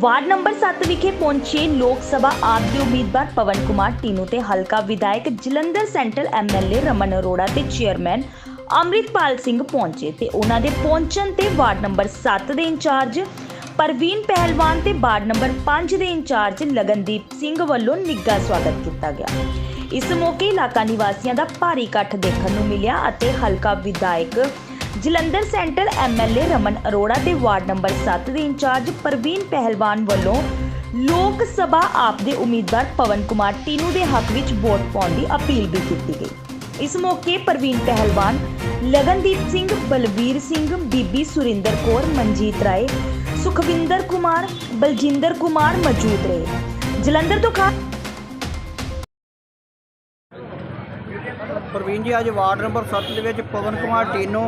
Ward number 7 ਵਿਖੇ ਪਹੁੰਚੇ ਲੋਕ ਸਭਾ ਆਪ ਦੇ ਉਮੀਦਵਾਰ ਪਵਨ ਕੁਮਾਰ ਟੀਨੂ ਤੇ ਹਲਕਾ ਵਿਧਾਇਕ ਜਲੰਧਰ ਸੈਂਟਰਲ ਐਮਐਲਏ ਰਮਨ ਅਰੋੜਾ ਤੇ ਚੇਅਰਮੈਨ ਅੰਮ੍ਰਿਤਪਾਲ ਸਿੰਘ ਪਹੁੰਚੇ ਤੇ ਉਹਨਾਂ ਦੇ ਪਹੁੰਚਣ ਤੇ ਵਾਰਡ ਨੰਬਰ 7 ਦੇ ਇੰਚਾਰਜ ਪਰਵੀਨ ਪਹਿਲਵਾਨ ਤੇ ਵਾਰਡ ਨੰਬਰ 5 ਦੇ ਇੰਚਾਰਜ ਲਗਨਦੀਪ ਸਿੰਘ ਵੱਲੋਂ ਨਿੱਘਾ ਸਵਾਗਤ ਕੀਤਾ ਗਿਆ। ਇਸ ਮੌਕੇ ਇਲਾਕਾ ਨਿਵਾਸੀਆਂ ਦਾ ਭਾਰੀ ਇਕੱਠ ਦੇਖਣ ਨੂੰ ਮਿਲਿਆ ਅਤੇ ਹਲਕਾ ਵਿਧਾਇਕ ਜਲੰਧਰ ਸੈਂਟਰ ਐਮਐਲਏ ਰਮਨ ਅਰੋੜਾ ਤੇ ਵਾਰਡ ਨੰਬਰ 7 ਦੇ ਇੰਚਾਰਜ ਪ੍ਰਵੀਨ ਪਹਿਲਵਾਨ ਵੱਲੋਂ ਲੋਕ ਸਭਾ ਆਪ ਦੇ ਉਮੀਦਵਾਰ ਪਵਨ ਕੁਮਾਰ ਟੀਨੂ ਦੇ ਹੱਕ ਵਿੱਚ ਵੋਟ ਪਾਉਣ ਦੀ ਅਪੀਲ ਵੀ ਕੀਤੀ ਗਈ। ਇਸ ਮੌਕੇ ਪ੍ਰਵੀਨ ਪਹਿਲਵਾਨ ਲਗਨਦੀਪ ਸਿੰਘ, ਬਲਵੀਰ ਸਿੰਘ, ਬੀਬੀ ਸੁਰਿੰਦਰ ਕੌਰ, ਮਨਜੀਤ ਰਾਏ, ਸੁਖਵਿੰਦਰ ਕੁਮਾਰ, ਬਲਜਿੰਦਰ ਕੁਮਾਰ ਮੌਜੂਦ ਰਹੇ। ਜਲੰਧਰ ਤੋਂ ਖਾ ਪ੍ਰਵੀਨ ਜੀ, ਅੱਜ ਵਾਰਡ ਨੰਬਰ 7 ਦੇ ਵਿੱਚ ਪਵਨ ਕੁਮਾਰ ਟੀਨੋ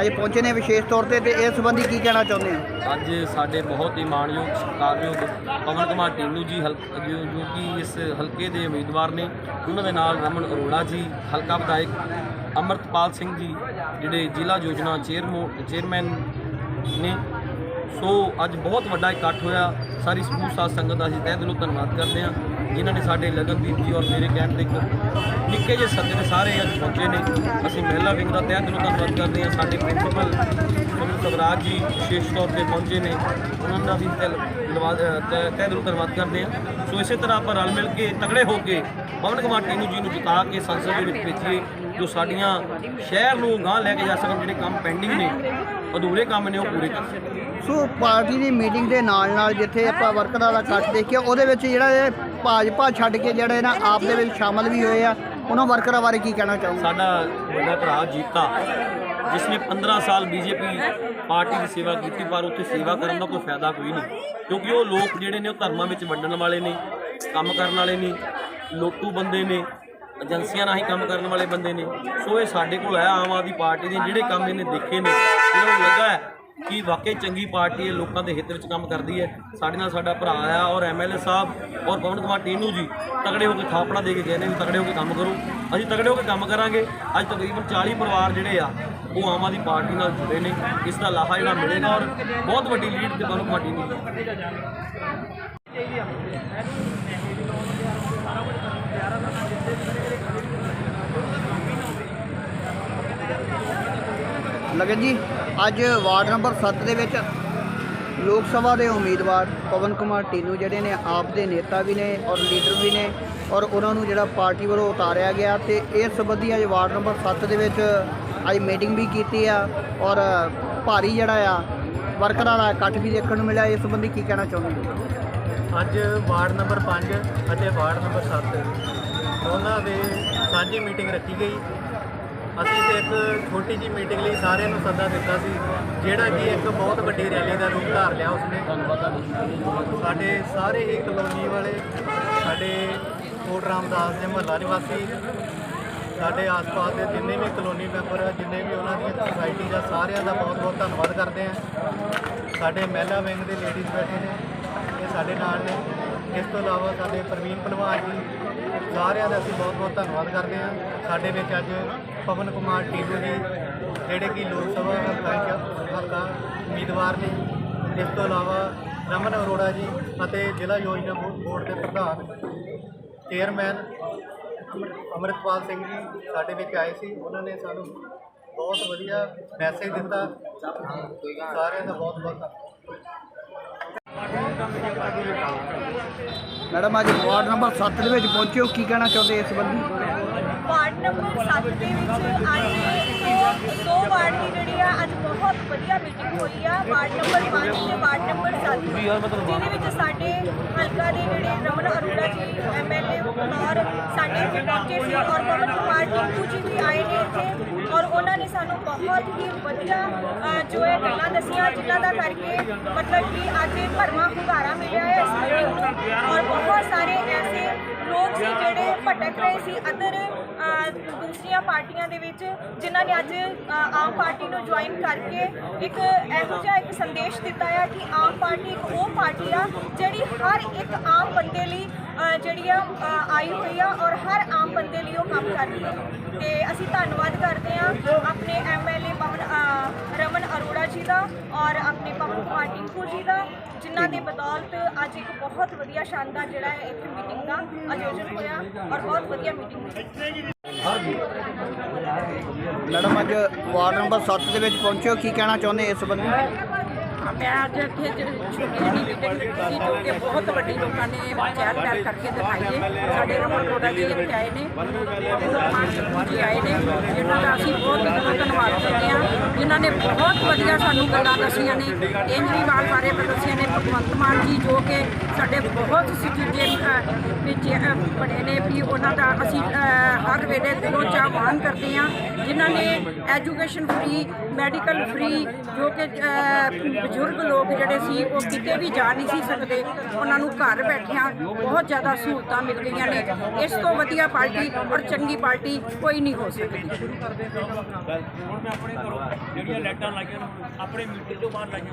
ਅੱਜ ਪਹੁੰਚੇ ਨੇ ਵਿਸ਼ੇਸ਼ ਤੌਰ ਤੇ ਤੇ ਇਸ ਸੰਬੰਧੀ ਕੀ ਕਹਿਣਾ ਚਾਹੁੰਦੇ ਆ ਅੱਜ ਸਾਡੇ ਬਹੁਤ ਹੀ ਮਾਣਯੋਗ ਸਤਿਕਾਰਯੋਗ ਪਵਨ ਕੁਮਾਰ ਟੀਨੂ ਜੀ ਹਲਕ- ਜੋ ਕਿ ਇਸ ਹਲਕੇ ਦੇ ਉਮੀਦਵਾਰ ਨੇ, ਉਹਨਾਂ ਦੇ ਨਾਲ ਰਮਨ ਅਰੋੜਾ ਜੀ, ਹਲਕਾ ਵਿਧਾਇਕ ਅਮਰਤਪਾਲ ਸਿੰਘ ਜੀ, ਜਿਹੜੇ ਜ਼ਿਲ੍ਹਾ ਯੋਜਨਾ ਚੇਅਰਮੋ ਚੇਅਰਮੈਨ ਨੇ ਸੋ ਅੱਜ ਬਹੁਤ ਵੱਡਾ ਇਕੱਠ ਹੋਇਆ। ਸਾਰੀ ਸਮੂਹ ਸਾਧ ਸੰਗਤ ਦਾ ਅਸੀਂ ਤਹਿ ਦਿਲੋਂ ਧੰਨਵਾਦ ਕਰਦੇ ਹਾਂ। ਜਿਨ੍ਹਾਂ ਨੇ ਸਾਡੇ ਲਗਨਦੀਪ ਜੀ ਔਰ ਮੇਰੇ ਕਹਿਣ ਦੇ ਨਿੱਕੇ ਜਿਹੇ ਸੱਦੇ ਨੇ ਸਾਰੇ ਅੱਜ ਪਹੁੰਚੇ ਨੇ। ਅਸੀਂ ਮਹਿਲਾ ਵਿੰਗ ਦਾ ਤਹਿ ਦਿਲੋਂ ਧੰਨਵਾਦ ਕਰਦੇ ਹਾਂ। ਸਾਡੇ ਪ੍ਰਿੰਸੀਪਲ ਸੁਨੀਲ ਸਵਰਾਜ ਜੀ ਵਿਸ਼ੇਸ਼ ਤੌਰ ਤੇ ਪਹੁੰਚੇ ਨੇ। ਉਹਨਾਂ ਦਾ ਵੀ ਤਹਿ ਦਿਲਵਾਦ- ਤਹਿ ਦਿਲੋਂ ਧੰਨਵਾਦ ਕਰਦੇ ਹਾਂ। ਸੋ ਇਸੇ ਤਰ੍ਹਾਂ ਆਪਾਂ ਰਲ ਮਿਲ ਕੇ ਤਗੜੇ ਹੋ ਕੇ ਪਵਨ ਕੁਮਾਰ ਟੀਨੂ ਜੀ ਨੂੰ ਜਿਤਾ ਕੇ ਸੰਸਦ ਦੇ ਵਿੱਚ ਭੇਜੀਏ। ਜੋ ਸਾਡੀਆਂ ਸ਼ਹਿਰ ਨੂੰ ਗਾਂਹ ਲੈ ਕੇ ਜਾ ਸਕਣ ਜਿਹੜੇ ਕੰਮ ਪੈਂਡਿੰਗ ਨੇ ਅਧੂਰੇ ਕੰਮ ਨੇ ਉਹ ਪੂਰੇ ਕਰ ਸਕਣ। ਸੋ ਪਾਰਟੀ ਦੀ ਮੀਟਿੰਗ ਦੇ ਨਾਲ ਨਾਲ ਜਿੱਥੇ ਆਪਾਂ ਵਰਕਰਾਂ ਦਾ ਇਕੱਠ ਦੇਖਿਆ ਉਹਦੇ ਵਿੱਚ ਜਿਹੜਾ ਇਹ ਭਾਜਪਾ ਛੱਡ ਕੇ ਜਿਹੜੇ ਨਾ ਆਪ ਦੇ ਵਿੱਚ ਸ਼ਾਮਲ ਵੀ ਹੋਏ ਆ ਉਹਨਾਂ ਵਰਕਰਾਂ ਬਾਰੇ ਕੀ ਕਹਿਣਾ ਚਾਹੋਗੇ? ਸਾਡਾ ਵੱਡਾ ਭਰਾ ਜੀਤਾ ਜਿਸ ਨੇ 15 ਸਾਲ ਬੀਜੇਪੀ ਪਾਰਟੀ ਦੀ ਸੇਵਾ ਕੀਤੀ ਪਰ ਉੱਥੇ ਸੇਵਾ ਕਰਨ ਦਾ ਕੋਈ ਫਾਇਦਾ ਕੋਈ ਨਹੀਂ। ਕਿਉਂਕਿ ਉਹ ਲੋਕ ਜਿਹੜੇ ਨੇ ਉਹ ਧਰਮਾਂ ਵਿੱਚ ਵੰਡਣ ਵਾਲੇ ਨੇ ਕੰਮ ਕਰਨ ਵਾਲੇ ਨੇ ਲੋਟੂ ਬੰਦੇ ਨੇ ਏਜੰਸੀਆਂ ਰਾਹੀਂ ਕੰਮ ਕਰਨ ਵਾਲੇ ਬੰਦੇ ਨੇ। ਸੋ ਇਹ ਸਾਡੇ ਕੋਲ ਆਇਆ ਆਮ ਆਦਮੀ ਪਾਰਟੀ ਦੇ ਜਿਹੜੇ ਕੰਮ ਇਹਨੇ ਦੇਖੇ ਨੇ। ਇਹਨਾਂ ਨੂੰ ਲੱਗਾ ਹੈ ਕਿ ਵਾਕਈ ਚੰਗੀ ਪਾਰਟੀ ਹੈ ਲੋਕਾਂ ਦੇ ਹਿੱਤ ਵਿੱਚ ਕੰਮ ਕਰਦੀ ਹੈ। ਸਾਡੇ ਨਾਲ ਸਾਡਾ ਭਰਾ ਆ ਔਰ ਐਮਐਲਏ ਸਾਹਿਬ ਔਰ ਪਵਨ ਕੁਮਾਰ ਟੀਨੂ ਜੀ ਤਗੜੇ ਹੋ ਕੇ ਥਾਪੜਾ ਦੇ ਕੇ ਗਏ ਨੇ, ਵੀ ਤਗੜੇ ਹੋ ਕੇ ਕੰਮ ਕਰੋ। ਅਸੀਂ ਤਗੜੇ ਹੋ ਕੇ ਕੰਮ ਕਰਾਂਗੇ। ਅੱਜ ਤਕਰੀਬਨ 40 ਪਰਿਵਾਰ ਜਿਹੜੇ ਆ, ਉਹ ਆਮ ਆਦਮੀ ਪਾਰਟੀ ਨਾਲ ਜੁੜੇ ਨੇ। ਇਸ ਦਾ ਲਾਹਾ ਜਿਹੜਾ ਮਿਲੇਗਾ ਔਰ ਬਹੁਤ ਵੱਡੀ ਲੀਡ ਤੇ ਪਵਨ ਕੁਮਾਰ ਟੀਨੂ ਦੀ ਲਗਨ ਜੀ, ਅੱਜ ਵਾਰਡ ਨੰਬਰ 7 ਦੇ ਵਿੱਚ ਲੋਕ ਸਭਾ ਦੇ ਉਮੀਦਵਾਰ ਪਵਨ ਕੁਮਾਰ ਟੀਨੂ ਜਿਹੜੇ ਨੇ, ਆਪ ਦੇ ਨੇਤਾ ਵੀ ਨੇ ਔਰ ਲੀਡਰ ਵੀ ਨੇ ਔਰ ਉਹਨਾਂ ਨੂੰ ਜਿਹੜਾ ਪਾਰਟੀ ਵੱਲੋਂ ਉਤਾਰਿਆ ਗਿਆ ਤੇ ਇਸ ਸੰਬੰਧੀ ਅੱਜ ਵਾਰਡ ਨੰਬਰ 7 ਦੇ ਵਿੱਚ ਅੱਜ ਮੀਟਿੰਗ ਵੀ ਕੀਤੀ ਆ ਔਰ ਭਾਰੀ ਜਿਹੜਾ ਆ ਵਰਕਰਾਂ ਦਾ ਇਕੱਠ ਵੀ ਦੇਖਣ ਨੂੰ ਮਿਲਿਆ, ਇਸ ਸੰਬੰਧੀ ਕੀ ਕਹਿਣਾ ਚਾਹੁੰਦੇ ਹੋ? ਅੱਜ ਵਾਰਡ ਨੰਬਰ 5 ਅਤੇ ਵਾਰਡ ਨੰਬਰ 7 ਉਹਨਾਂ ਦੇ ਸਾਂਝੀ ਮੀਟਿੰਗ ਰੱਖੀ ਗਈ। ਅਸੀਂ ਤੇ ਇੱਕ ਛੋਟੀ ਜੀ ਮੀਟਿੰਗ ਲਈ ਸਾਰਿਆਂ ਨੂੰ ਸੱਦਾ ਦਿੱਤਾ ਸੀ, ਜਿਹੜਾ ਕਿ ਇੱਕ ਬਹੁਤ ਵੱਡੀ ਰੈਲੀ ਦਾ ਰੂਪ ਧਾਰ ਲਿਆ ਉਸਨੇ। ਸਾਡੇ ਸਾਰੇ ਹੀ ਕਲੋਨੀ ਵਾਲੇ, ਸਾਡੇ ਕੋਟ ਰਾਮਦਾਸ ਦੇ ਮਹੱਲਾ ਨਿਵਾਸੀ, ਸਾਡੇ ਆਸ-ਪਾਸ ਦੇ ਜਿੰਨੇ ਵੀ ਕਲੋਨੀ ਮੈਂਬਰ ਆ, ਜਿੰਨੇ ਵੀ ਉਹਨਾਂ ਦੀਆਂ ਸੁਸਾਇਟੀ ਦਾ ਸਾਰਿਆਂ ਦਾ ਬਹੁਤ-ਬਹੁਤ ਧੰਨਵਾਦ ਕਰਦੇ ਹਾਂ ਸਾਡੇ ਮਹਿਲਾ ਵਿੰਗ ਦੇ ਲੇਡੀਜ਼ ਬੈਠੇ ਨੇ, ਇਹ ਸਾਡੇ ਨਾਲ ਨੇ। ਇਸ ਤੋਂ ਇਲਾਵਾ ਸਾਡੇ ਪ੍ਰਵੀਨ ਭਲਵਾਨ ਜੀ, ਸਾਰਿਆਂ ਦਾ ਅਸੀਂ ਬਹੁਤ ਬਹੁਤ ਧੰਨਵਾਦ ਕਰਦੇ ਹਾਂ। ਸਾਡੇ ਵਿੱਚ ਅੱਜ ਪਵਨ ਕੁਮਾਰ ਟੀਨੂ ਜੀ, ਜਿਹੜੇ ਕਿ ਲੋਕ ਸਭਾ ਹਲਕਾ ਹਲਕਾ ਉਮੀਦਵਾਰ ਨੇ। ਇਸ ਤੋਂ ਇਲਾਵਾ ਰਮਨ ਅਰੋੜਾ ਜੀ ਅਤੇ ਜ਼ਿਲ੍ਹਾ ਯੋਜਨਾ ਬੋਰਡ ਦੇ ਪ੍ਰਧਾਨ ਚੇਅਰਮੈਨ ਅਮਰਿਤਪਾਲ ਸਿੰਘ ਜੀ ਸਾਡੇ ਵਿੱਚ ਆਏ ਸੀ। ਉਹਨਾਂ ਨੇ ਸਾਨੂੰ ਬਹੁਤ ਵਧੀਆ ਮੈਸੇਜ ਦਿੱਤਾ। ਸਾਰਿਆਂ ਦਾ ਬਹੁਤ ਬਹੁਤ ਧੰਨਵਾਦ। ਮੈਡਮ, ਅੱਜ ਵਾਰਡ ਨੰਬਰ 7 ਦੇ ਵਿੱਚ ਪਹੁੰਚੇ ਹੋ। ਕੀ ਕਹਿਣਾ ਚਾਹੁੰਦੇ ਇਸ ਸੰਬੰਧੀ? ਵਾਰਡ ਨੰਬਰ 7 ਦੇ ਵਿੱਚ ਅੱਜ ਦੋ ਵਾਰਡ ਦੀ ਜਿਹੜੀ ਆ, ਅੱਜ ਬਹੁਤ ਵਧੀਆ ਮੀਟਿੰਗ ਹੋਈ ਆ। ਵਾਰਡ ਨੰਬਰ 5 ਤੇ ਵਾਰਡ ਨੰਬਰ 7 ਜਿਹਦੇ ਵਿੱਚ ਸਾਡੇ ਹਲਕਾ ਦੇ ਜਿਹੜੇ ਰਮਨ ਅਰੋੜਾ ਜੀ ਐਮਐਲਏ ਔਰ ਸਾਡੇ ਇੱਥੇ ਪਹੁੰਚੇ ਔਰ ਪਵਨ ਕੁਮਾਰ ਟਿੰਕੂ ਜੀ ਵੀ ਆਏ ਨੇ ਇੱਥੇ। ਔਰ ਉਹਨਾਂ ਨੇ ਸਾਨੂੰ ਬਹੁਤ ਹੀ ਵਧੀਆ ਜੋ ਹੈ ਗੱਲਾਂ ਦੱਸੀਆਂ, ਜਿਨ੍ਹਾਂ ਦਾ ਕਰਕੇ ਮਤਲਬ ਕਿ ਅੱਜ ਇਹ ਭਰਵਾਂ ਹੁੰਗਾਰਾ ਮਿਲਿਆ ਹੈ ਇਸ ਮੀਟਿੰਗ ਨੂੰ। ਔਰ ਬਹੁਤ ਸਾਰੇ ਐਸੇ ਲੋਕ ਸੀ ਜਿਹੜੇ ਭਟਕ ਰਹੇ ਸੀ, ਅਦਰ ਦੂਸਰੀਆਂ ਪਾਰਟੀਆਂ ਦੇ ਵਿੱਚ ਜਿਨ੍ਹਾਂ ਨੇ ਅੱਜ ਆਮ ਪਾਰਟੀ ਨੂੰ ਜੁਆਇਨ ਕਰਕੇ ਇੱਕ ਇਹੋ ਜਿਹਾ ਇੱਕ ਸੰਦੇਸ਼ ਦਿੱਤਾ ਆ ਕਿ ਆਮ ਪਾਰਟੀ ਇੱਕ ਉਹ ਪਾਰਟੀ ਆ ਜਿਹੜੀ ਹਰ ਇੱਕ ਆਮ ਬੰਦੇ ਲਈ ਜਿਹੜੀ ਆ ਆਈ ਹੋਈ ਆ ਔਰ ਹਰ ਆਮ ਬੰਦੇ ਲਈ ਉਹ ਕੰਮ ਕਰ ਰਹੀ ਹੈ ਤੇ ਅਸੀਂ ਧੰਨਵਾਦ ਕਰਦੇ ਹਾਂ ਆਪਣੇ ਐਮਐਲਏ ਪਵਨ ਰਮਨ ਅਰੋੜਾ ਜੀ ਦਾ ਔਰ ਆਪਣੇ ਪਵਨ ਕੁਮਾਰ ਟਿੰਕੂ ਜੀ ਦਾ, ਜਿਨ੍ਹਾਂ ਦੇ ਬਦੌਲਤ ਅੱਜ ਇੱਕ ਬਹੁਤ ਵਧੀਆ ਸ਼ਾਨਦਾਰ ਜਿਹੜਾ ਹੈ ਇੱਥੇ ਮੀਟਿੰਗ ਦਾ ਆਯੋਜਨ ਹੋਇਆ ਔਰ ਬਹੁਤ ਵਧੀਆ ਮੀਟਿੰਗ ਹੋਈ। ਮੈਡਮ ਅੱਜ ਵਾਰਡ ਨੰਬਰ 7 ਦੇ ਵਿੱਚ ਪਹੁੰਚੇ ਹੋ। ਕੀ ਕਹਿਣਾ ਚਾਹੁੰਦੇ ਇਸ ਸੰਬੰਧੀ? ਮੈਂ ਅੱਜ ਇੱਥੇ ਜਿਹੜੀ ਛੋਟੀ ਜਿਹੀ ਮੀਟਿੰਗ ਸੀ ਜੋ ਕਿ ਬਹੁਤ ਵੱਡੀ ਲੋਕਾਂ ਨੇ ਚਹਿਲ ਪਹਿਲ ਕਰਕੇ ਦਿਖਾਈ ਹੈ। ਸਾਡੇ ਰਮਨ ਰੋੜਾ ਜੀ ਇੱਥੇ ਆਏ ਨੇ ਮਾਨ ਸਿੰਘ ਜੀ ਆਏ ਨੇ। ਜਿਨ੍ਹਾਂ ਦਾ ਅਸੀਂ ਬਹੁਤ ਬਹੁਤ ਧੰਨਵਾਦ ਕਰਦੇ ਹਾਂ। ਜਿਨ੍ਹਾਂ ਨੇ ਬਹੁਤ ਵਧੀਆ ਸਾਨੂੰ ਗੱਲਾਂ ਦੱਸੀਆਂ ਨੇ। ਕੇਜਰੀਵਾਲ ਬਾਰੇ ਦੱਸੀਆਂ ਨੇ, ਭਗਵੰਤ ਮਾਨ ਜੀ ਜੋ ਕਿ ਸਾਡੇ ਬਹੁਤ ਸੁਚੱਜੇ ਵਿੱਚ ਬਣੇ ਨੇ ਵੀ ਉਹਨਾਂ ਦਾ ਅਸੀਂ ਹਰ ਵੇਲੇ ਦਿਲੋਂ ਚਾਹਵਾਨ ਕਰਦੇ ਹਾਂ। ਜਿਨ੍ਹਾਂ ਨੇ ਐਜੂਕੇਸ਼ਨ ਫ੍ਰੀ ਮੈਡੀਕਲ ਫ੍ਰੀ ਜੋ ਕਿ ਬਜ਼ੁਰਗ ਬਜ਼ੁਰਗ ਲੋਕ ਜਿਹੜੇ ਸੀ ਉਹ ਕਿਤੇ ਵੀ ਜਾ ਨਹੀਂ ਸੀ ਸਕਦੇ। ਉਹਨਾਂ ਨੂੰ ਘਰ ਬੈਠਿਆਂ ਬਹੁਤ ਜ਼ਿਆਦਾ ਸਹੂਲਤਾਂ ਮਿਲ ਗਈਆਂ ਨੇ। ਇਸ ਤੋਂ ਵਧੀਆ ਪਾਰਟੀ ਔਰ ਚੰਗੀ ਪਾਰਟੀ ਕੋਈ ਨਹੀਂ ਹੋ ਸਕਦੀ। ਹੁਣ ਮੈਂ ਆਪਣੇ ਘਰੋਂ ਜਿਹੜੀਆਂ ਲਾਈਟਾਂ ਲਾਈਆਂ ਆਪਣੇ ਮੀਟਰ ਤੋਂ ਬਾਹਰ ਲਾਈਆਂ।